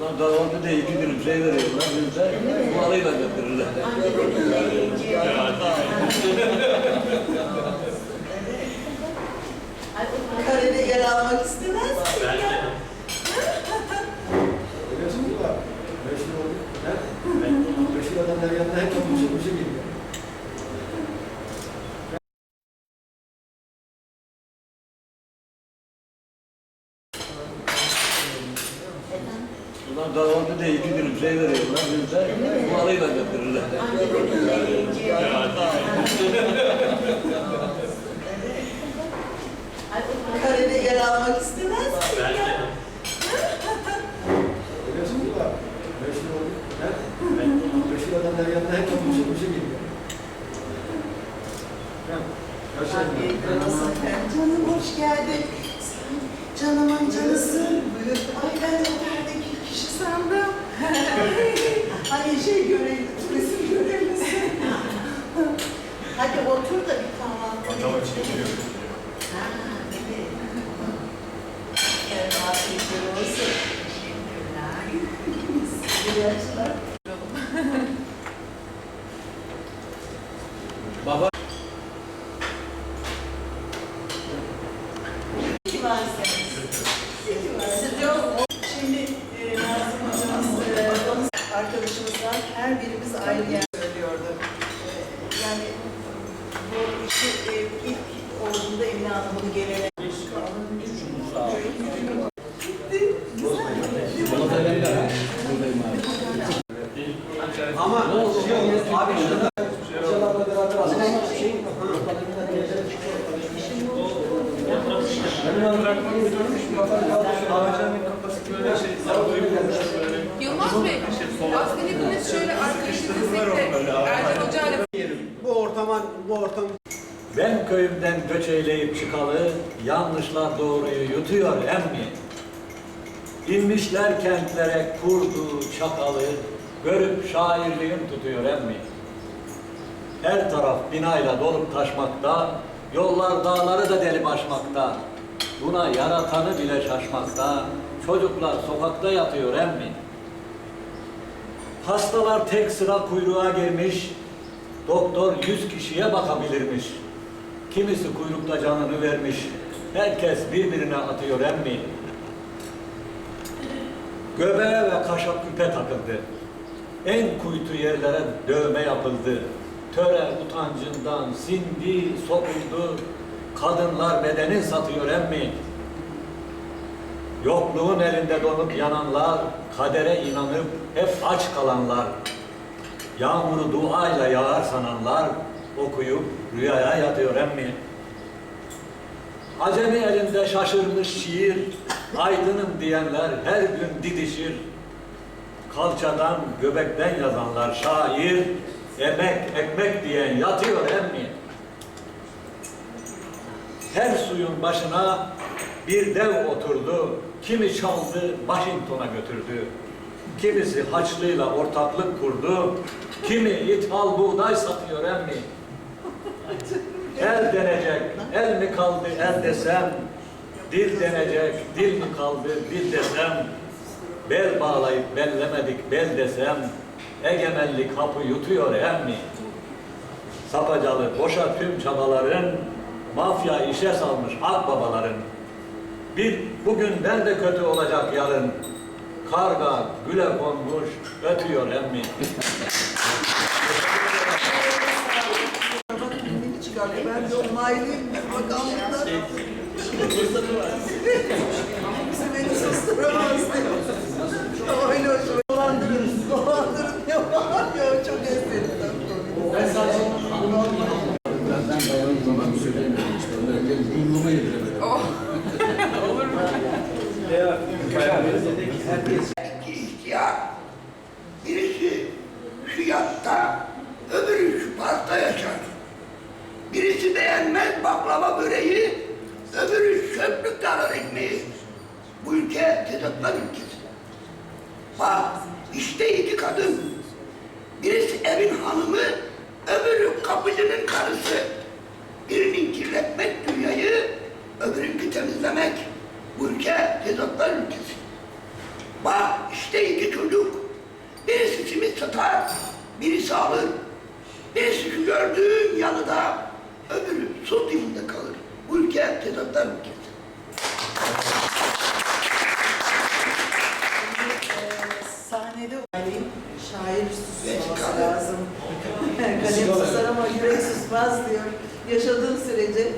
Ulan davamda da iki dilim şey veriyorlar. Bize bu alayla getirirler. Karede yer almak istemez misin? Biliyorsunuz da meşhur oldu. He? Meşhur adamlar yanına hep konuşuyor, bu Ulan davamda da iki dilim şey veriyorlar. Bize bu alayla getirirler. Karede yer almak istemez? Biliyorsunuz da meşhur adamlar yanına hep bu şekilde. He? Yaşayın. Canım hoş geldin. Canımın canısı. Ay ben oterdeki kişi sandım. hani şey görevli, turizm görevlisi. Hadi otur da bir kahvaltı. Tamam çekiyorum. Ha, evet. Evet, afiyetler olsun. Teşekkürler. Baba İyi ki varsınız. Her birimiz ayrı yer söylüyordu. E, yani bu işi e, ilk olduğunda Emine Hanım bunu gelene... Ama şey olur, abi şurada eyleyip çıkalı, yanlışlar doğruyu yutuyor emmi. İnmişler kentlere kurdu çakalı, görüp şairliğim tutuyor emmi. Her taraf binayla dolup taşmakta, yollar dağları da delip aşmakta. Buna yaratanı bile şaşmakta, çocuklar sokakta yatıyor emmi. Hastalar tek sıra kuyruğa girmiş, doktor yüz kişiye bakabilirmiş. Kimisi kuyrukta canını vermiş, herkes birbirine atıyor emmi. Göbeğe ve kaşa küpe takıldı. En kuytu yerlere dövme yapıldı. Töre utancından sindi, sokuldu. Kadınlar bedenin satıyor emmi. Yokluğun elinde donup yananlar, kadere inanıp hep aç kalanlar. Yağmuru duayla yağar sananlar, okuyup rüyaya yatıyor emmi. Acemi elinde şaşırmış şiir, aydınım diyenler her gün didişir. Kalçadan, göbekten yazanlar şair, emek, ekmek diyen yatıyor emmi. Her suyun başına bir dev oturdu, kimi çaldı, Washington'a götürdü. Kimisi haçlıyla ortaklık kurdu, kimi ithal buğday satıyor emmi. El denecek, el mi kaldı el desem, dil denecek, dil mi kaldı dil desem, bel bağlayıp bellemedik bel desem, egemenlik hapı yutuyor emmi. Sapacalı boşa tüm çabaların, mafya işe salmış akbabaların. Bir bugünden de kötü olacak yarın, karga güle konmuş ötüyor emmi. Bak beni çıkardı. Ben de onaylayayım. Bakanlıkta. Kimse beni susturamazdı. Öyle hoşuma. Dolandırırız. Dolandırın ne var ya. Çok estetikten Ben iki ihtiyar. Birisi şu yatta, öbürü şu parkta yaşar. Birisi beğenmez baklava böreği, öbürü çöplük darar ekmeği. Bu ülke tezatlar ülkesi. Bak işte iki kadın. Birisi evin hanımı, öbürü kapıcının karısı. Birinin kirletmek dünyayı, öbürünki temizlemek. Bu ülke tezatlar ülkesi. Bak işte iki çocuk. Birisi simit satar, birisi alır. Birisi gördüğün yalıda, öbürü dibinde kalır. Bu ülke tezatlar ülkesi. Şimdi, e, sahnede alayım, şair susması lazım. Kalem susar ama yürek susmaz diyor. Yaşadığım sürece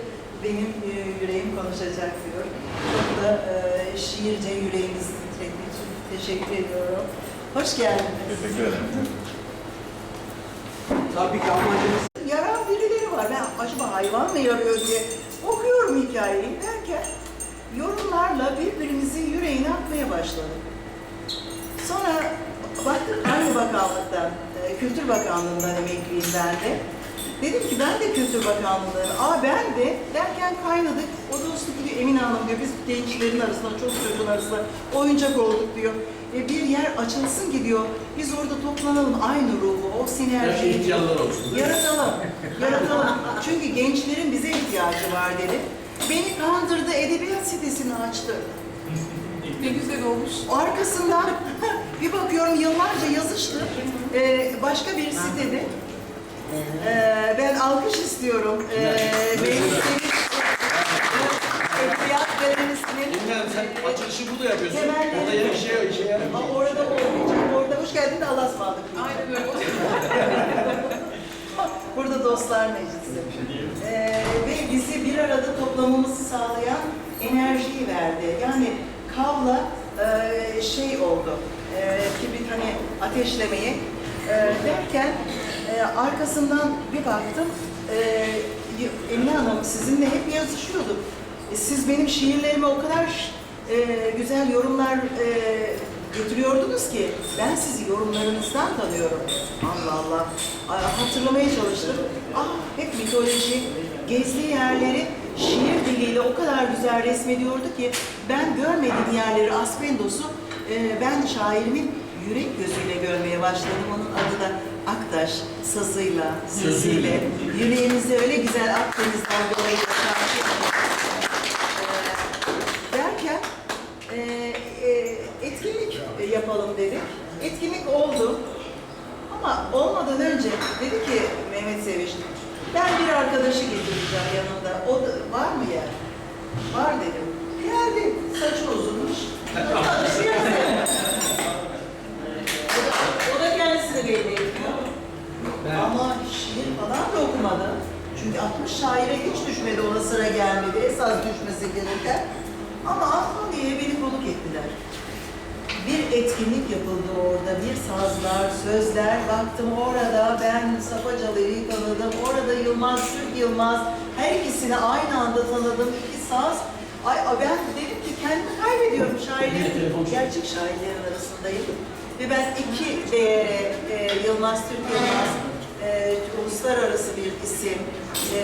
benim e, yüreğim konuşacak diyor. Çok da e, şiirce yüreğinizi titrettiği için teşekkür ediyorum. Hoş geldiniz. Teşekkür ederim. Tabii ki amacımız Yaran birileri var. Ben acaba hayvan mı yarıyor diye okuyorum hikayeyi derken yorumlarla birbirimizin yüreğine akmaya başladık. Sonra baktık aynı bakanlıktan, e, Kültür Bakanlığı'ndan emekliyim ben de. Dedim ki ben de Kültür Bakanlığı'ndan, aa ben de derken kaynadık. O usta gibi Emine Hanım diyor, biz gençlerin arasında, çok çocuğun arasında oyuncak olduk diyor. Yer açılsın ki diyor, biz orada toplanalım aynı ruhu, o sinerjiyi olsun. Yaratalım, yaratalım. Çünkü gençlerin bize ihtiyacı var dedi. Beni kandırdı, edebiyat sitesini açtı. Ne güzel olmuş. Arkasından bir bakıyorum yıllarca yazıştı. Ee, başka bir sitede. Ee, ben alkış istiyorum. Ee, benim senin edebiyat galerisinin Bilmem sen açılışı burada yapıyorsun. Temelleri- Orada yeni bir şey yok, işe yarar. Aa, orada olmayacak. Orada hoş geldin de Allah'a ısmarladık. Aynen öyle. Burada Dostlar Meclisi. Ee, ve bizi bir arada toplamamızı sağlayan enerjiyi verdi. Yani kavla e, şey oldu, e, kibrit hani ateşlemeyi e, derken e, arkasından bir baktım, e, Emine Hanım sizinle hep yazışıyorduk. E, siz benim şiirlerime o kadar e, güzel yorumlar e, getiriyordunuz ki ben sizi yorumlarınızdan tanıyorum. Allah Allah. Ay, Hatırlamaya çalıştım. Ah hep mitoloji, gezdiği yerleri şiir diliyle o kadar güzel resmediyordu ki ben görmediğim yerleri Aspendos'u e, ben şairimin yürek gözüyle görmeye başladım. Onun adı da Aktaş sazıyla, sesiyle, yüreğimize öyle güzel Akdeniz dalgalarıyla karşı ee, derken e, e, etkinlik yapalım dedik. Etkinlik oldu. Ama olmadan önce dedi ki Mehmet Sevinç, ben bir arkadaşı getireceğim yanımda. O da, var mı yer? Var dedim. Geldi. Saçı uzunmuş. Tanışıyoruz. O da- O da kendisini belli etmiyor. Ama şiir falan da okumadı. Çünkü 60 şaire hiç düşmedi, ona sıra gelmedi. Esas düşmesi gereken. Ama Afgan diye beni konuk ettiler. Bir etkinlik yapıldı orada, bir sazlar, sözler. Baktım orada ben Sapacalı'yı tanıdım, orada Yılmaz, Türk Yılmaz. Her ikisini aynı anda tanıdım, iki saz. Ay, ben dedim ki kendimi kaybediyorum şairlerin, gerçek şairlerin arasındayım. Ve ben iki değere, e, Yılmaz, Türk Yılmaz, e, uluslararası bir isim, e,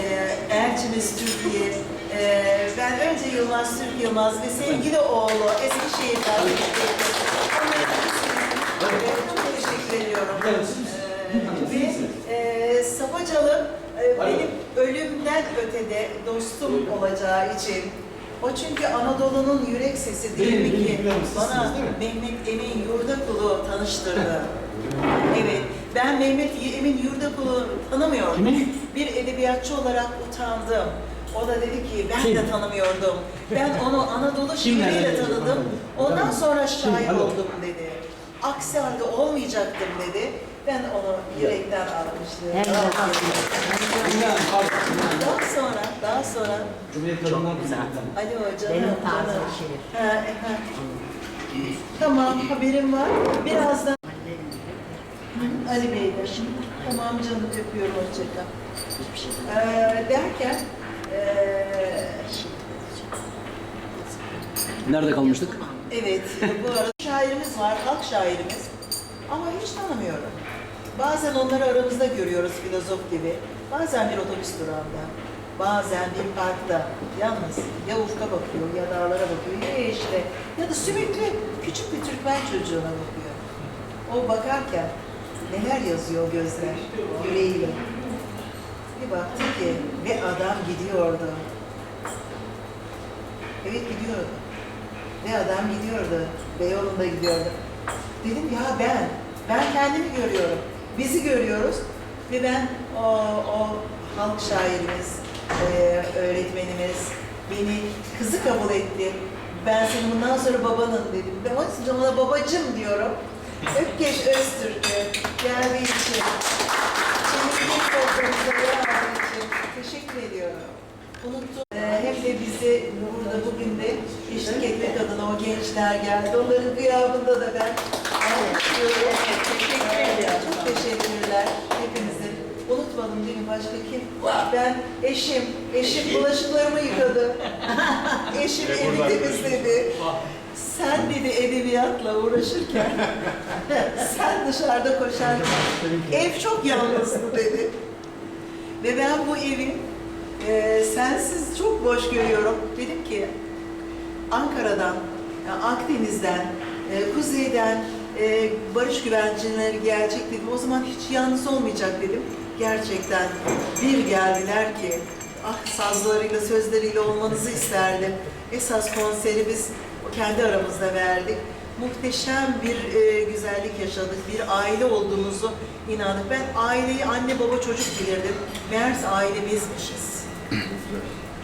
Elçimiz Türkiye. E, ben önce Yılmaz Türk Yılmaz ve sevgili oğlu Eskişehir'den çok teşekkür ediyorum. Ve e, e, benim ölümden ötede dostum olacağı için o çünkü Anadolu'nun yürek sesi değil mi ki bana? Mehmet Emin Yurdakulu tanıştırdı. evet, ben Mehmet Emin Yurdakulu tanımıyordum. Bir edebiyatçı olarak utandım. O da dedi ki ben de tanımıyordum. Ben onu Anadolu şiiriyle tanıdım. Ondan sonra şair oldum dedi. Aksi halde olmayacaktım dedi. Ben onu yürekten almıştım. Daha sonra, daha sonra Cumhuriyet Kadınlar. Ali Hoca. Benim tarzım şiir. Ha, ha. Tamam, haberim var. Birazdan Ali Bey'le. Tamam canım, öpüyorum, hoşça kal. Ee, derken, Nerede kalmıştık? evet, bu arada şairimiz var, halk şairimiz. Ama hiç tanımıyorum. Bazen onları aramızda görüyoruz filozof gibi. Bazen bir otobüs durağında, bazen bir parkta. Yalnız ya ufka bakıyor, ya dağlara bakıyor, ya yeşile, ya da sürekli küçük bir Türkmen çocuğuna bakıyor. O bakarken neler yazıyor gözler, yüreğiyle. Bir baktı ki ve adam gidiyordu. Evet gidiyordu. Ve adam gidiyordu. Beyoğlu'nda gidiyordu. Dedim ya ben, ben kendimi görüyorum. Bizi görüyoruz. Ve ben o, o halk şairimiz, e, öğretmenimiz beni kızı kabul etti. Ben senin bundan sonra babanın dedim. Ben onun için ona babacım diyorum. Ökkeş Öztürk'ü geldiği için, teşekkür ediyorum. Unuttum. Ee, hem de bizi burada bugün de eşlik etmek adına o gençler geldi. Onların gıyabında da ben alkışlıyorum. Teşekkür ederim. Çok teşekkürler hepinizin. Unutmadım değil mi başka kim? Ben eşim, eşim bulaşıklarımı yıkadı. eşim evi temizledi. Sen dedi edebiyatla uğraşırken, sen dışarıda koşarken, ev çok yalnızdı dedi. Ve ben bu evi e, sensiz çok boş görüyorum. Dedim ki Ankara'dan, yani Akdeniz'den, e, Kuzey'den e, barış güvencinleri gelecek dedim. O zaman hiç yalnız olmayacak dedim. Gerçekten bir geldiler ki ah sazlarıyla, sözleriyle olmanızı isterdim. Esas konseri biz kendi aramızda verdik. Muhteşem bir e, güzellik yaşadık, bir aile olduğumuzu inandık. Ben aileyi anne baba çocuk bilirdim. Meğerse ailemizmişiz.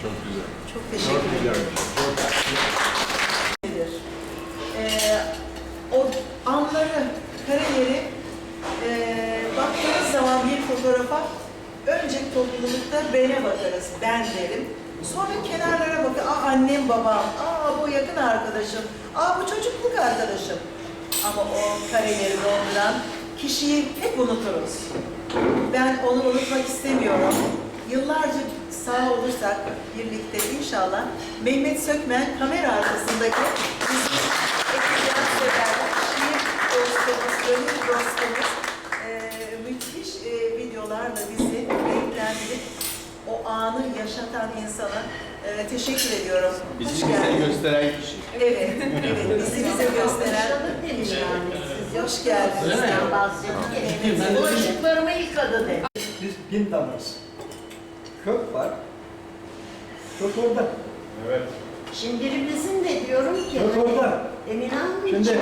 Çok güzel. Çok teşekkür ederim. nedir? Ee, o anları, kareleri ee, baktığınız zaman bir fotoğrafa önce toplulukta bene bakarız, ben derim. Sonra kenarlara bakın, aa annem babam, aa bu yakın arkadaşım, aa bu çocukluk arkadaşım. Ama o kareleri dolduran kişiyi hep unuturuz. Ben onu unutmak istemiyorum. Yıllarca sağ olursak birlikte inşallah Mehmet Sökmen kamera arkasındaki bizim ekibiyat sever, şiir dostumuz, gönül dostumuz eee, müthiş eee, videolarla bizi renklendirip o anı yaşatan insana eee, teşekkür ediyorum. Bizi Hoş bize geldin. gösteren kişi. Evet, evet. Bizi bize gösteren kişi. Hoş geldiniz. Evet. Bulaşıklarımı yıkadı de. Biz bin damarız. Kök var. Kök orada. Evet. Şimdi birimizin de diyorum ki Kök orada. Emin Hanım Şimdi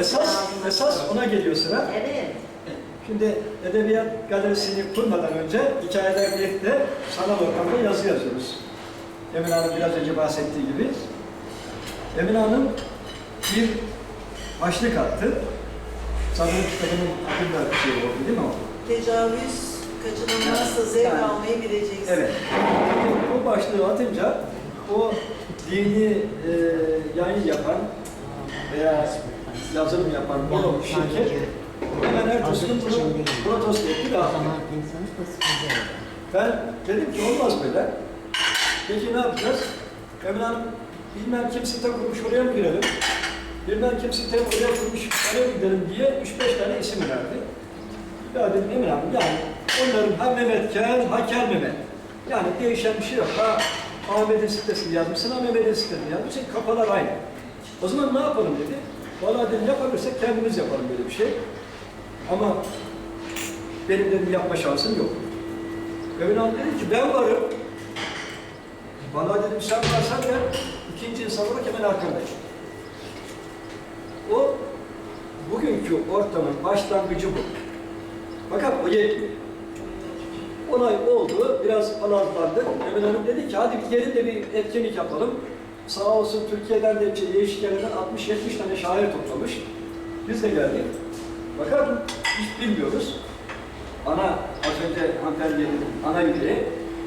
esas, lazım. esas ona geliyor sıra. Evet. Şimdi Edebiyat Galerisi'ni kurmadan önce hikayeler birlikte sanal ortamda yazı yazıyoruz. Emin Hanım biraz önce bahsettiği gibi. Emin Hanım bir başlık attı. Sanırım kitabının adında bir şey oldu değil mi o? Tecavüz kaçınılmazsa zevk almayı bileceksin. Evet. Bu başlığı atınca o dini e, yayın yapan veya yazılım yapan o şirket hemen ertesi gün bunu protesto etti dağıttı. Ben dedim ki olmaz böyle. Peki ne yapacağız? Emine Hanım bilmem kim site kurmuş oraya mı girelim? Bilmem kim site oraya kurmuş oraya mı gidelim diye 3-5 tane isim verdi. Ya dedim Emine Hanım yani onların ha Mehmet Kel, ha Kel Mehmet. Yani değişen bir şey yok. Ha Ahmet'in sitesini yazmışsın, ha Mehmet'in sitesini yazmışsın. Kafalar aynı. O zaman ne yapalım dedi. Vallahi dedim yapabilirsek kendimiz yapalım böyle bir şey. Ama benim dedim yapma şansım yok. Hanım dedi ki ben varım. Bana dedim sen varsan ben ikinci insan olarak hemen arkandayım. O bugünkü ortamın başlangıcı bu. Fakat o yetmiyor. Olay oldu, biraz palazlandık. Emine Hanım dedi ki hadi gelin de bir etkinlik yapalım. Sağ olsun Türkiye'den de değişik yerlerden 60-70 tane şair toplamış. Biz de geldik. Fakat hiç bilmiyoruz. Ana, az önce hanımefendi dedi, ana yüreği,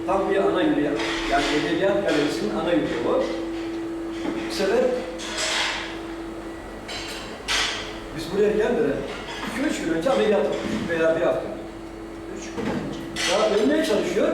tam bir ana yüreği. Yani Edebiyat Galerisi'nin ana yüreği o. Bu sefer biz buraya gelmeden 2-3 gün önce ameliyat olmuş veya bir hafta. Üç gün önce. Daha ölmeye çalışıyor.